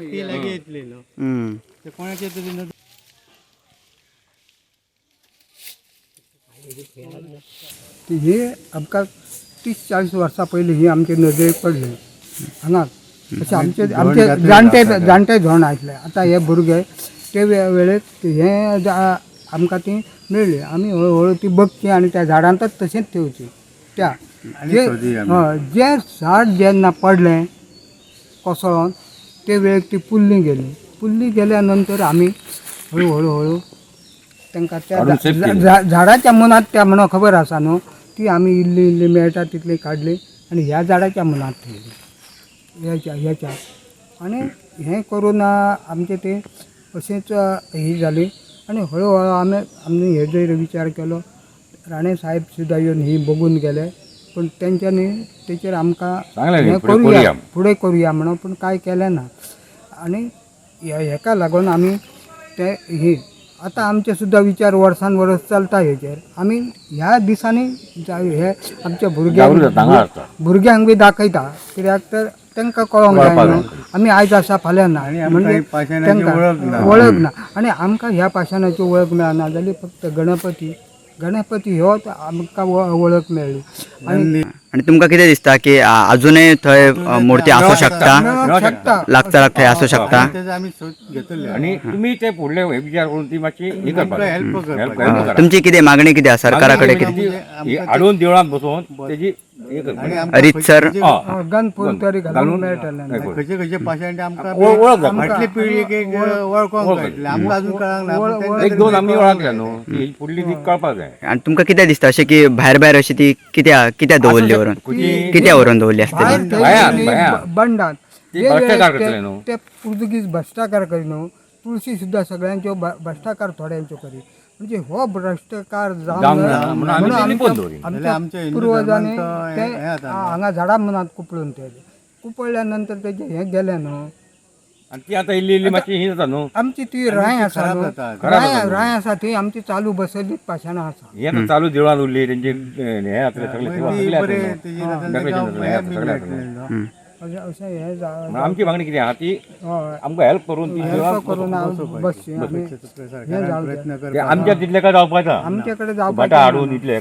ती लागी येतलेलो हम्म. ते कोणाचे तरी नदर हे आमकां तीस चाळीस वर्सां पयलीं ही आमचे नदरेक पडले हांगा अशें आमचे आमचे जाणटे जाणटे धोरण आसले आतां हे भुरगे ते वे- वेळेक हे जा- आमकां ती मेळ्ळी आमी हळूहळू ती बघची आनी त्या झाडांतच तशेंच ठेवची त्या. जे हय, जे झाड जेन्ना पडलें कोसळोन ते वेळेक ती पुल्ली गेली. पुल्ली गेल्या नंतर आमी हळू हळू हळू तांकां त्या झाडाच्या मनात त्या म्हणून खबर आसा न्हू ती आमी इल्ली इल्ली मेळटा तितली काडली आनी ह्या झाडाच्या मनात ठेवली. ह्याच्या ह्याच्या आनी हें करून आमचें ते अशेंच ही जाली आनी हळू हळू आमी आमी हे जर विचार केलो राणे साहेब सुद्दां येवन ही बघून गेले. पूण तेंच्यांनी तेचेर आमकां हें करुया करुया. फुडें करुया म्हणून पूण कांय केलें ना. आनी हेका लागून आमी ते ही आतां आमचे सुद्दां विचार वर्सान वर्स चलता हेचेर आमी ह्या दिसांनी हे आमच्या. भुरग्यांक भुरग्यांक बी दाखयता. कित्याक तर तांकां कळोंक जाय न्हू. आमी आयज आसा फाल्यां ना म्हणजे ही पाशाणाची वळख ना. तांकां वळख ना आनी आमकां ह्या पाशाणाची वळख मेळना जाल्यार फक्त गणपती गणपती आमकां वळख मेळ्ळी आनी आणि तुमकां कितें दिसता की आ, अजूनय थंय अ, मूर्ती आसूं शकता. मेळोंक शकता. लागता लागता थंय आसूं शकता? घेतले आणि तुम्ही ते फुडले हे विचार करून ती मातशी हे करपाक करपाक जाय. तुमची कितें मागणी कितें आसा सरकारा कडेन कितें? ती- ही हाडून देवळांत बसोवन तेजी करपाक आनी आमकां रितसर खंयचे- हय. गन फूल तरी घालून हे करून. खंयचे खंयचे पाशाण आमकां वळ- वळख. फाटली एक वळखोंक कळटलें आमकां अजून कळांक एक दोन आमी न्हू फुडली ती कळपाक जाय आणि तुमकां कितें दिसता अशें की भायर भायर अशी ती कित्या कित्या दवरली व्हरून कित्या व्हरून दवरली आसतली बंडात. ती न्हू. पुर्तुगीज भ्रष्टाचार करी न्हू तुळशी सुद्दां सगळ्यांच्यो भ्रष्टाचार थोड्यांच्यो करी म्हणजे हो भ्रष्टाचार जावंक जावंक ना, म्हणून ती लिपोवन दवरली. जाल्यार आमच्या आमच्या हिंदू पुर्वजांनी धर्मांत ते हें- हें जाता न्हू. हांगा झाडां मनात कुपळून ठेवले कुपळल्या नंतर तेजे हें गेलें न्हू आणि ती आतां इल्ली इल्ली मातशी ही जाता न्हू आमची ती राय आसा खराब न्हू जाता. खराब राय जाता. राय आसा ती आमची चालू बसयल्लीच पाशाणां आसा हे आतां चालू देवळांत उरली तेंचे हे सगळे ती हें हे. अशें अशें हें जा म्हणून आमची मागणी कितें आहा? ती हय. आमकां हेल्प करून ती सेवा हेल्प करून बसची आमी जावं ते आमच्या तितले काय जावपाक आमचे कडेन बाटा जावपाचें हाडून ना. इतले हे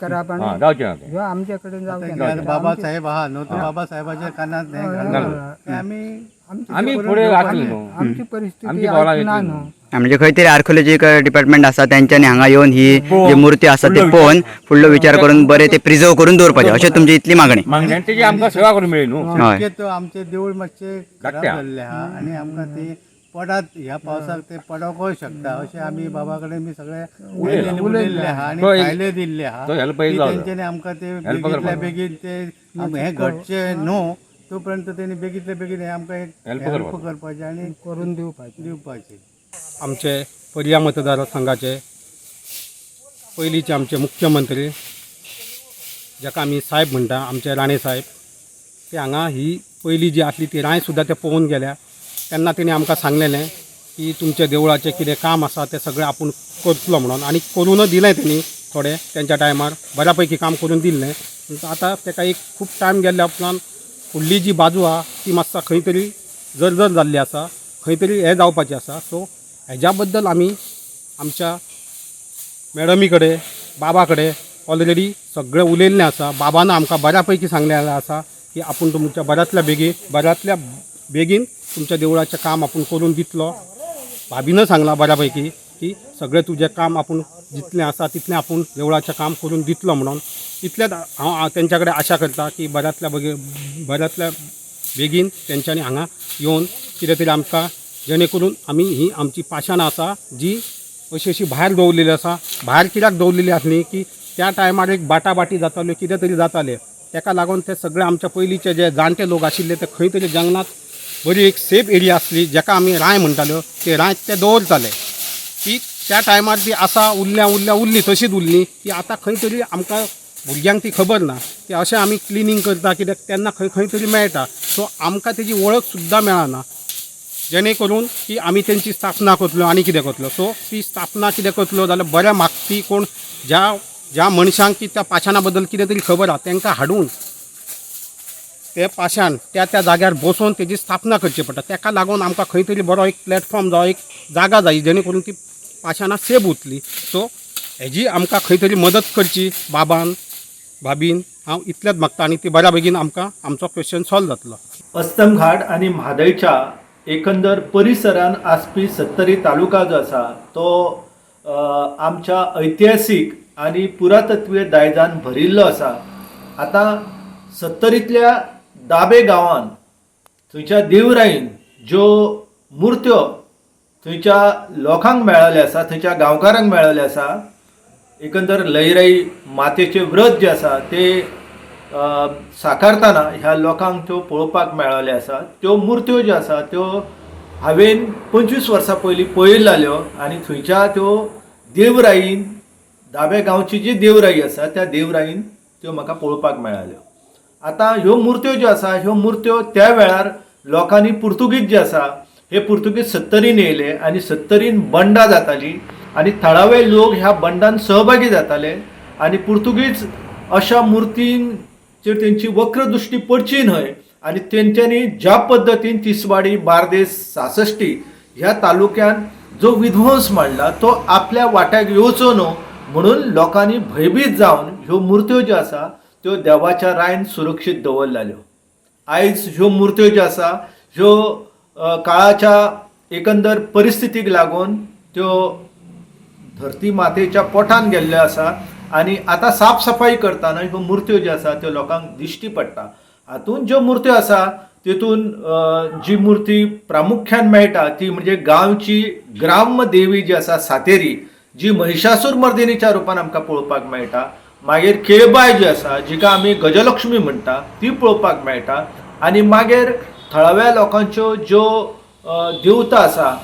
करप हें. हा जावचें ना तें ह्यो आमचे कडेन जावचें तेंका ना. आतां बाबा साहेब आहा न्हू तो बाबा साहेबाच्या कानांत हें घालून ते आमी आमची आमी करून फुडें घेवपाची. आसली न्हू आमची परिस्थिती आमची पावलां आज ना घेतली न्हू म्हणजे खंय तरी आर्कोलॉजिकल डिपार्टमेंट आसा तेंच्यांनी हांगा येवन ही जी मूर्ती आसा ती पळोवन फुडलो विचार करून बरें ते प्रिजर्व करून दवरपाचें अशें तुमची इतली मागणी. मागणी. आनी तेजी आमकां सेवा करून मेळ्ळी न्हू हय. शक्यतो आमचे देवूळ मातशे खराब. जाल्ले आहा आनी आमकां ते पडात ह्या पावसाक ते पडोंकूय शकता. अशें आमी बाबा कडेन बी सगळे उलयले. उलयल्ले आहा आनी तो कायले दिल्ले आहा तो help की जावं. तेंच्यांनी आमकां ते बेगीतल्या. बेगीन ते आम- हें घडचे न्हू तोपर्यंत तेणी बेगीतल्या बेगीन हें आमकां हेल्प करपाक. करपाचें आनी करून दिवपाची दिवपाचें आमचे पर्या मतदारसंघाचे पयलींचे आमचे मुख्यमंत्री जाका आमी साहेब म्हणटा आमचे राणे साहेब ते हांगा ही पयलीं जी आसली ती राय सुद्दां ते पळोवन गेल्या. तेन्ना तेणी आमकां सांगलेलें की तुमच्या देवळाचें कितें काम आसा तें सगळें आपूण करतलो म्हणून. आनी करूनच दिलें तेणी थोडें तेंच्या टायमार बऱ्या पैकी काम करून दिल्लें आतां तेका एक खूब टायम गेल्ल्या उपरांत फुडली जी बाजू आहा ती मातसा खंय तरी जर जाल्ली आसा खंय तरी हें जावपाचें आसा. सो हेज्या बद्दल आमी आमच्या मॅडमी कडेन बाबा कडेन ऑलरेडी सगळें उलयल्लें आसा बाबान आमकां बऱ्या पैकी सांगलेलें आसा की आपूण तुमच्या बऱ्यांतल्या बेगीन बऱ्यांतल्या बेगीन तुमच्या देवळाचें काम आपूण करून दितलो. भाभीनं सांगलां बऱ्या पैकी की सगळें तुजें काम आपूण जितलें आसा तितलें आपूण देवळाचें काम करून दितलो म्हणून. इतलेंच हांव हांव तेंच्या कडेन आशा करता की बऱ्यांतल्या बेगीन बऱ्यांतल्या बेगीन तेंच्यांनी हांगा येवन कितें तरी आमकां जेणे करून आमी ही आमची पाशाणां आसा जी अशी अशी भायर दवरलेली आसा भायर कित्याक दवरलेली आसली की त्या टायमार एक बाटा बाटी जाताल्यो कितें तरी जातालें. तेका लागून ते सगळे आमच्या पयलींचे जे जाणटे लोक आशिल्ले ते खंय तरी जंगलात बरी एक सेफ एरिया आसली जेका आमी राय म्हणटाल्यो ते राय ते दवरताले. ती त्या टायमार ती आसा उरल्या उरल्या उरली तशीच उरली ती आतां खंय तरी आमकां भुरग्यांक ती खबर ना. ते अशें आमी क्लिनींग करता कित्याक तेन्ना खंय खंय तरी मेळटा. सो आमकां तेजी वळख सुद्दां मेळना. जेणे करून की आमी तेंची स्थापना करतलो आनी कितें करतलो. सो ती स्थापना कितें करतलो जाल्यार बऱ्या मागती कोण ज्या ज्या मनशांक की त्या पाशाणा बद्दल कितें तरी खबर आहा तांकां हाडून ते पाशाण त्या त्या जाग्यार बसून तेजी स्थापना करची पडटा ताका लागून आमकां खंय तरी बरो एक प्लॅटफॉर्म जावं एक जागा जाय जेणे करून ती पाशाणां सेफ उरतली सो हेजी आमकां खंय तरी मदत करची बाबान भाबीन हांव इतलेंच मागता आनी ती बऱ्या बेगीन आमकां आमचो क्वेश्चन सॉल्व जातलो. अस्तम घाट आनी म्हादयच्या एकंदर परिसरान आसपी सत्तरी तालुका जो आसा तो आमच्या ऐतिहासीक आणि पुरातत्वीय दायजान भरिल्लो आसा. आतां सत्तरींतल्या दाबे गांवांत थंयच्या देवराईन ज्यो मुर्त्यो थंयच्या लोकांक मेळ्ळ्यो आसा थंयच्या गांवकारांक मेळ्ळ्यो आसा एकंदर लयराई मातेचें व्रत जें आसा तें साकारताना ह्या लोकांक त्यो पळोवपाक मेळ्ळ्यो आसात त्यो मुर्त्यो ज्यो आसा त्यो हांवें पंचवीस वर्सां पयलीं पळयल्ल्यो आनी थंयच्या त्यो देवराईन दावे गांवची जी देवराई आसा त्या देवराईन त्यो म्हाका पळोवपाक मेळ्ळ्यो आतां ह्यो मुर्त्यो ज्यो आसा ह्यो मुर्त्यो त्या वेळार लोकांनी पुर्तुगीज जे आसा हे पुर्तुगीज सत्तरीन येयले आनी सत्तरीन बंडां जातालीं आनी थळावे लोक ह्या बंडान सहभागी जाताले आनी पुर्तुगीज अशा मुर्तीन तेंची त्यांची वक्रदृष्टी पडची न्हय आनी तेंच्यांनी ज्या पद्दतीन तिसवाडी बार्देस सासश्टी ह्या तालुक्यान जो विध्वंस मांडला तो आपल्या वाट्याक येवचो न्हू म्हणून लोकांनी भयभीत जावन ह्यो मुर्त्यो ज्यो आसा त्यो देवाच्या रायन सुरक्षीत दवरलेल्यो. आयज ह्यो मुर्त्यो ज्यो आसा ह्यो काळाच्या एकंदर परिस्थितीक लागून त्यो धरती मातेच्या पोटान गेल्ल्यो आसा आनी आतां साफ सफाई करताना ह्यो मुर्त्यो ज्यो आसा त्यो लोकांक दिश्टी पडटा. हातूंत ज्यो मुर्त्यो आसा तितून जी मुर्ती प्रामुख्यान मेळटा ती म्हणजे गांवची ग्राम देवी जी आसा सातेरी जी महिषासूर मर्दिनीच्या रुपान आमकां पळोवपाक मेळटा. मागीर केळबाय जी आसा जिका आमी गजलक्ष्मी म्हणटा ती पळोवपाक मेळटा. आनी मागीर थळाव्या लोकांच्यो ज्यो देवता आसा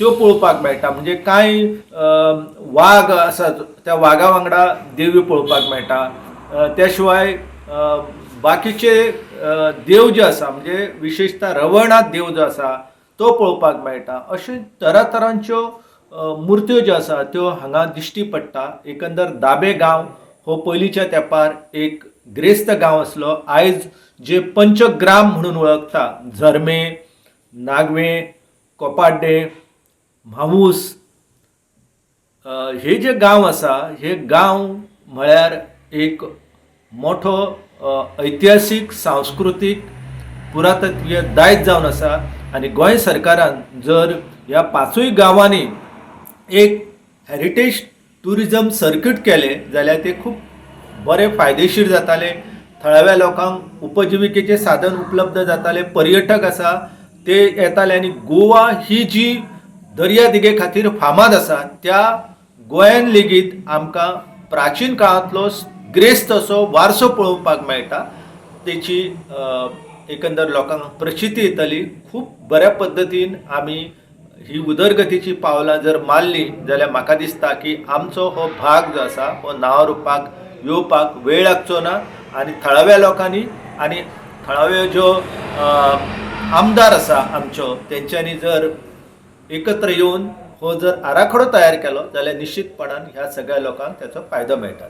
त्यो पळोवपाक मेळटा. म्हणजे कांय वाग वाघ आसात त्या वाघा वांगडा देवी पळोवपाक मेळटा. त्या शिवाय बाकीचे देव जे आसा म्हणजे विशेषतः रवळनाथ देव जो आसा तो पळोवपाक मेळटा. अशे तरातरांच्यो मुर्त्यो ज्यो आसा त्यो हांगा दिश्टी पडटा. एकंदर दाबे गांव हो पयलींच्या तेंपार एक ग्रेस्त गांव आसलो. आयज जे पंचग्राम म्हणून वळखता झरमे नागवे कोपाड्डे म्हावूस हे जे गांव आसा हे गांव म्हळ्यार एक मोठो ऐतिहासीक सांस्कृतीक पुरातत्वीय दायज जावन आसा आनी गोंय सरकारान जर ह्या पांचूय गांवांनी एक हेरिटेज ट्युरिजम सर्कीट केलें जाल्यार तें खूब बरें फायदेशीर जाताले. थळाव्या लोकांक उपजिविकेचें साधन उपलब्ध जातालें. पर्यटक आसा ते येताले आनी गोवा ही जी दर्या दिगे खातीर फामाद आसा त्या गोंयान लेगीत आमकां प्राचीन काळांतलो ग्रेस्त असो वारसो पळोवपाक मेळटा. तेची एकंदर लोकांक प्रचिती येतली. खूब बऱ्या पद्दतीन आमी ही उदरगतीची पावलां जर मारली जाल्यार म्हाका दिसता की आमचो हो भाग जो आसा हो नांव रुपाक येवपाक वेळ लागचो ना. आनी थळाव्या लोकांनी आनी थळाव्यो ज्यो आमदार आसा आमच्यो तेंच्यांनी जर एकत्र येवन हो जर आराखडो तयार केलो जाल्यार निश्चितपणान ह्या सगळ्या लोकांक त्याचो फायदो मेळटा